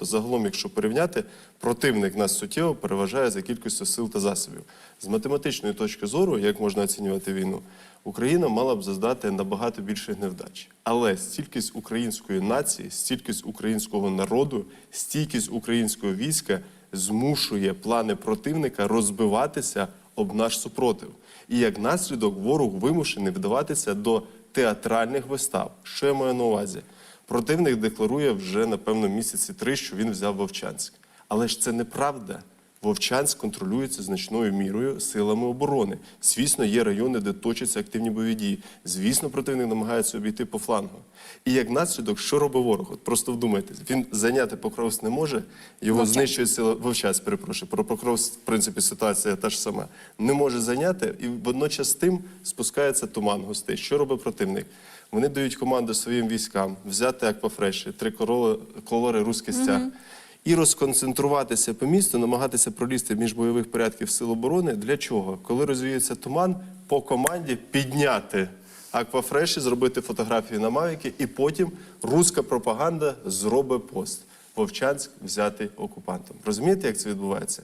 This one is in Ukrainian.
Загалом, якщо порівняти, противник нас суттєво переважає за кількістю сил та засобів. З математичної точки зору, як можна оцінювати війну, Україна мала б зазнати набагато більших невдач. Але стількість української нації, стількість українського народу, стійкість українського війська змушує плани противника розбиватися об наш супротив. І як наслідок ворог вимушений вдаватися до театральних вистав. Що я маю на увазі? Противник декларує вже напевно місяці три, що він взяв Вовчанськ. Але ж це неправда. Вовчанськ контролюється значною мірою силами оборони. Звісно, є райони, де точаться активні бойові дії. Звісно, противник намагається обійти по флангу. І як наслідок, що робить ворог? От просто вдумайтесь, він зайняти Покровськ не може, його Вовчанськ. знищує сила Вовчанськ, перепрошую. Про Покровськ, в принципі, ситуація та ж сама. Не може зайняти, і водночас тим спускається туман гостей. Що робить противник? Вони дають команду своїм військам взяти аквафреші, три короли- колори руський стяг. І розконцентруватися по місту, намагатися пролізти між бойових порядків сил оборони. Для чого? Коли розвіється туман, по команді підняти аквафреші, зробити фотографії на мавіки, і потім руська пропаганда зробить пост. Вовчанськ взяти окупантом. Розумієте, як це відбувається?